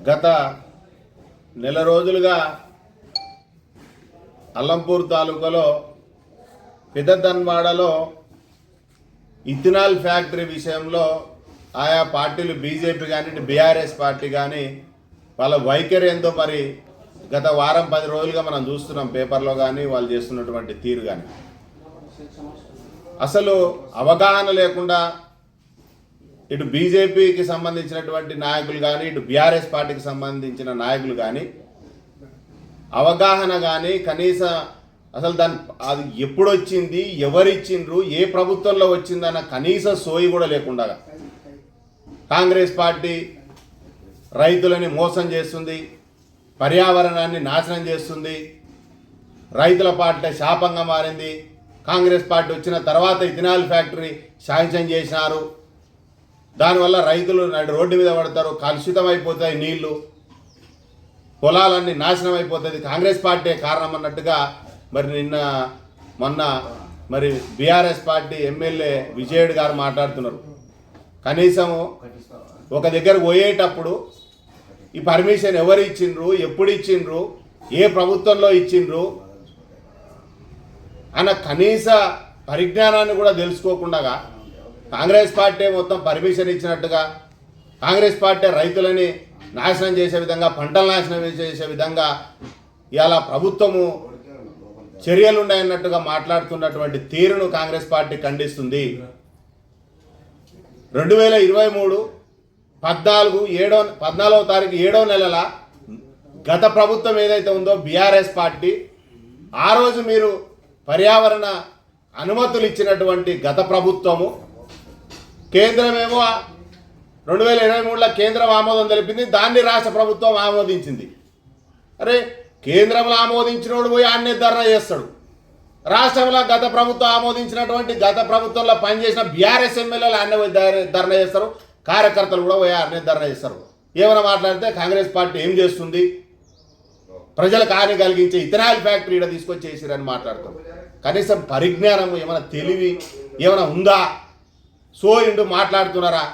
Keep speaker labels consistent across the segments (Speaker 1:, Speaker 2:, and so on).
Speaker 1: గత నెల రోజులుగా అల్లంపూర్ తాలూకాలో పెద్దదన్వాడలో ఇథనాల్ ఫ్యాక్టరీ విషయంలో ఆయా పార్టీలు బీజేపీ కానీ బీఆర్ఎస్ పార్టీ కానీ వాళ్ళ వైఖరి ఏందో మరి గత వారం పది రోజులుగా మనం చూస్తున్నాం పేపర్లో కానీ వాళ్ళు చేస్తున్నటువంటి తీరు కానీ అసలు అవగాహన లేకుండా ఇటు బీజేపీకి సంబంధించినటువంటి నాయకులు కానీ ఇటు బీఆర్ఎస్ పార్టీకి సంబంధించిన నాయకులు కానీ అవగాహన కానీ కనీస అసలు దాని అది ఎప్పుడు వచ్చింది ఎవరిచ్చిండ్రు ఏ ప్రభుత్వంలో వచ్చిందన్న కనీస సోయి కూడా లేకుండా కాంగ్రెస్ పార్టీ రైతులని మోసం చేస్తుంది పర్యావరణాన్ని నాశనం చేస్తుంది రైతుల పార్టీ శాపంగా మారింది కాంగ్రెస్ పార్టీ వచ్చిన తర్వాత ఇథినాల్ ఫ్యాక్టరీ శాంక్షన్ చేసినారు. దానివల్ల రైతులు రోడ్డు మీద పడతారు కలుషితం అయిపోతాయి నీళ్ళు. పొలాలన్నీ నాశనం అయిపోతుంది కాంగ్రెస్ పార్టీ కారణం అన్నట్టుగా మరి నిన్న మొన్న మరి బీఆర్ఎస్ పార్టీ ఎమ్మెల్యే విజయుడు గారు మాట్లాడుతున్నారు. కనీసము ఒక దగ్గర పోయేటప్పుడు ఈ పర్మిషన్ ఎవరు ఇచ్చిండ్రు ఎప్పుడు ఇచ్చిండ్రు ఏ ప్రభుత్వంలో ఇచ్చిండ్రు అన్న కనీస పరిజ్ఞానాన్ని కూడా తెలుసుకోకుండా కాంగ్రెస్ పార్టీ మొత్తం పర్మిషన్ ఇచ్చినట్టుగా కాంగ్రెస్ పార్టీ రైతులని నాశనం చేసే విధంగా పంటలు నాశనం చేసే విధంగా ఇలా ప్రభుత్వము చర్యలు ఉన్నాయన్నట్టుగా మాట్లాడుతున్నటువంటి తీరును కాంగ్రెస్ పార్టీ ఖండిస్తుంది. రెండు వేల ఇరవై మూడు పద్నాలుగు ఏడో పద్నాలుగో తారీఖు ఏడో నెలల గత ప్రభుత్వం ఏదైతే ఉందో బీఆర్ఎస్ పార్టీ ఆ రోజు మీరు పర్యావరణ అనుమతులు ఇచ్చినటువంటి గత ప్రభుత్వము కేంద్రమేమో రెండు వేల ఇరవై మూడులో కేంద్రం ఆమోదం తెలిపింది దాన్ని రాష్ట్ర ప్రభుత్వం ఆమోదించింది. అరే కేంద్రంలో ఆమోదించినోడు పోయి ఆన్నే ధర్నా చేస్తాడు. రాష్ట్రంలో గత ప్రభుత్వం ఆమోదించినటువంటి గత ప్రభుత్వంలో పనిచేసిన బీఆర్ఎస్ ఎమ్మెల్యేలు అన్నీ పోయి ధర- ధర్నా చేస్తారు. కార్యకర్తలు కూడా పోయి అన్నీ ధర్నా చేస్తారు. ఏమైనా మాట్లాడితే కాంగ్రెస్ పార్టీ ఏం చేస్తుంది? ప్రజలకు హాని కలిగించే ఇథనాల్ ఫ్యాక్టరీ ఇక్కడ తీసుకొచ్చేసిరని మాట్లాడతాం కనీసం పరిజ్ఞానం ఏమైనా తెలివి ఏమైనా ఉందా? సో ఇంటూ మాట్లాడుతున్నారా?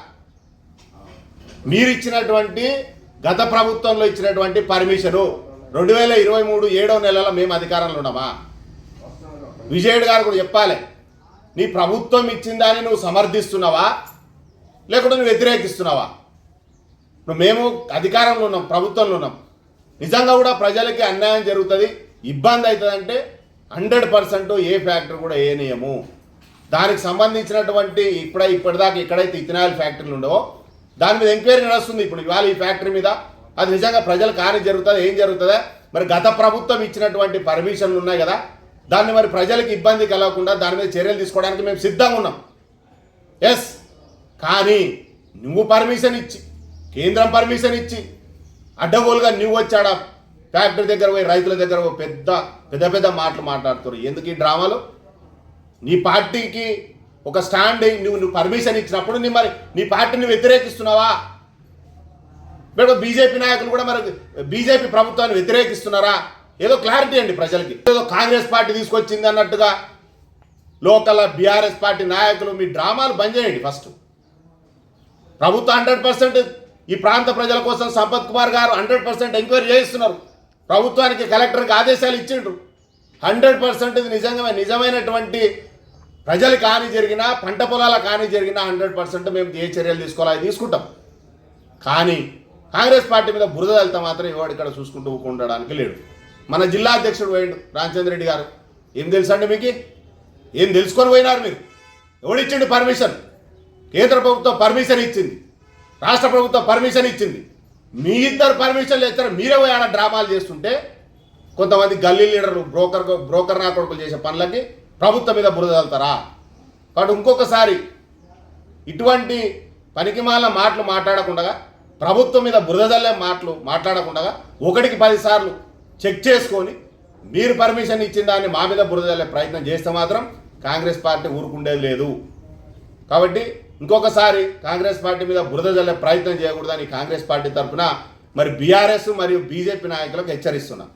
Speaker 1: మీరు ఇచ్చినటువంటి గత ప్రభుత్వంలో ఇచ్చినటువంటి పర్మిషను రెండు వేల ఇరవై మూడు ఏడో నెలలో మేము అధికారంలో ఉన్నామా? విజయుడు గారు కూడా చెప్పాలి నీ ప్రభుత్వం ఇచ్చిందని నువ్వు సమర్థిస్తున్నావా? లేకుంటే నువ్వు వ్యతిరేకిస్తున్నావా? మేము అధికారంలో ఉన్నాం ప్రభుత్వంలో ఉన్నాం. నిజంగా కూడా ప్రజలకి అన్యాయం జరుగుతుంది ఇబ్బంది అవుతుందంటే హండ్రెడ్ పర్సెంట్ ఏ ఫ్యాక్టరీ కూడా వేయనీయము దానికి సంబంధించినటువంటి ఇప్పుడ ఇప్పటిదాకా ఎక్కడైతే ఇథనాయిల్ ఫ్యాక్టరీలు ఉండవో దాని మీద ఎంక్వైరీ నడుస్తుంది. ఇప్పుడు ఇవాళ ఈ ఫ్యాక్టరీ మీద అది నిజంగా ప్రజలకు హాని జరుగుతుందా ఏం జరుగుతుందా? మరి గత ప్రభుత్వం ఇచ్చినటువంటి పర్మిషన్లు ఉన్నాయి కదా దాన్ని మరి ప్రజలకు ఇబ్బంది కలగకుండా దాని మీద చర్యలు తీసుకోవడానికి మేము సిద్ధంగా ఉన్నాం. ఎస్ కానీ నువ్వు పర్మిషన్ ఇచ్చి కేంద్రం పర్మిషన్ ఇచ్చి అడ్డగోలుగా నువ్వు వచ్చాడా? ఫ్యాక్టరీ దగ్గర పోయి రైతుల దగ్గర పోయి పెద్ద పెద్ద పెద్ద మాటలు మాట్లాడుతారు ఎందుకు ఈ డ్రామాలు? నీ పార్టీకి ఒక స్టాండ్ నువ్వు నువ్వు పర్మిషన్ ఇచ్చినప్పుడు నీ మరి నీ పార్టీని వ్యతిరేకిస్తున్నావా? ఇప్పుడు బీజేపీ నాయకులు కూడా మరి బీజేపీ ప్రభుత్వాన్ని వ్యతిరేకిస్తున్నారా? ఏదో క్లారిటీ అండి ప్రజలకి. ఏదో కాంగ్రెస్ పార్టీ తీసుకొచ్చింది అన్నట్టుగా లోకల్ బీఆర్ఎస్ పార్టీ నాయకులు మీ డ్రామాలు బంద్ చేయండి ఫస్ట్. ప్రభుత్వం హండ్రెడ్ పర్సెంట్ ఈ ప్రాంత ప్రజల కోసం సంపత్ కుమార్ గారు హండ్రెడ్ పర్సెంట్ ఎంక్వైరీ చేయిస్తున్నారు. ప్రభుత్వానికి కలెక్టర్కి ఆదేశాలు ఇచ్చిండ్రు. హండ్రెడ్ పర్సెంట్ ఇది నిజంగా నిజమైనటువంటి ప్రజలు కానీ జరిగినా పంట పొలాలకు కానీ జరిగినా హండ్రెడ్ పర్సెంట్ మేము ఏ చర్యలు తీసుకోవాలో అవి తీసుకుంటాం. కానీ కాంగ్రెస్ పార్టీ మీద బురద వెళ్తా మాత్రం ఎవడు ఇక్కడ చూసుకుంటూ ఉండడానికి లేడు. మన జిల్లా అధ్యక్షుడు పోయిండు రామచంద్ర రెడ్డి గారు. ఏం తెలుసండి మీకు? ఏం తెలుసుకొని పోయినారు మీరు? ఎవడిచ్చిండు పర్మిషన్? కేంద్ర ప్రభుత్వం పర్మిషన్ ఇచ్చింది. రాష్ట్ర ప్రభుత్వం పర్మిషన్ ఇచ్చింది. మీ ఇద్దరు పర్మిషన్లు ఇస్తారు మీరే పోయి డ్రామాలు చేస్తుంటే కొంతమంది గల్లీ లీడర్లు బ్రోకర్ బ్రోకర్ నా కొడుకులు చేసే పనులకి ప్రభుత్వం మీద బురద వెళ్తారా కాబట్టి ఇంకొకసారి ఇటువంటి పనికిమాల మాటలు మాట్లాడకుండా ప్రభుత్వం మీద బురదల్లే మాటలు మాట్లాడకుండా ఒకటికి పదిసార్లు చెక్ చేసుకొని మీరు పర్మిషన్ ఇచ్చిన దాన్ని మా మీద బురదల్లే ప్రయత్నం చేస్తే మాత్రం కాంగ్రెస్ పార్టీ ఊరుకుండేది లేదు. కాబట్టి ఇంకొకసారి కాంగ్రెస్ పార్టీ మీద బురద జల్లే ప్రయత్నం చేయకూడదని కాంగ్రెస్ పార్టీ తరఫున మరి బీఆర్ఎస్ మరియు బీజేపీ నాయకులకు హెచ్చరిస్తున్నాం.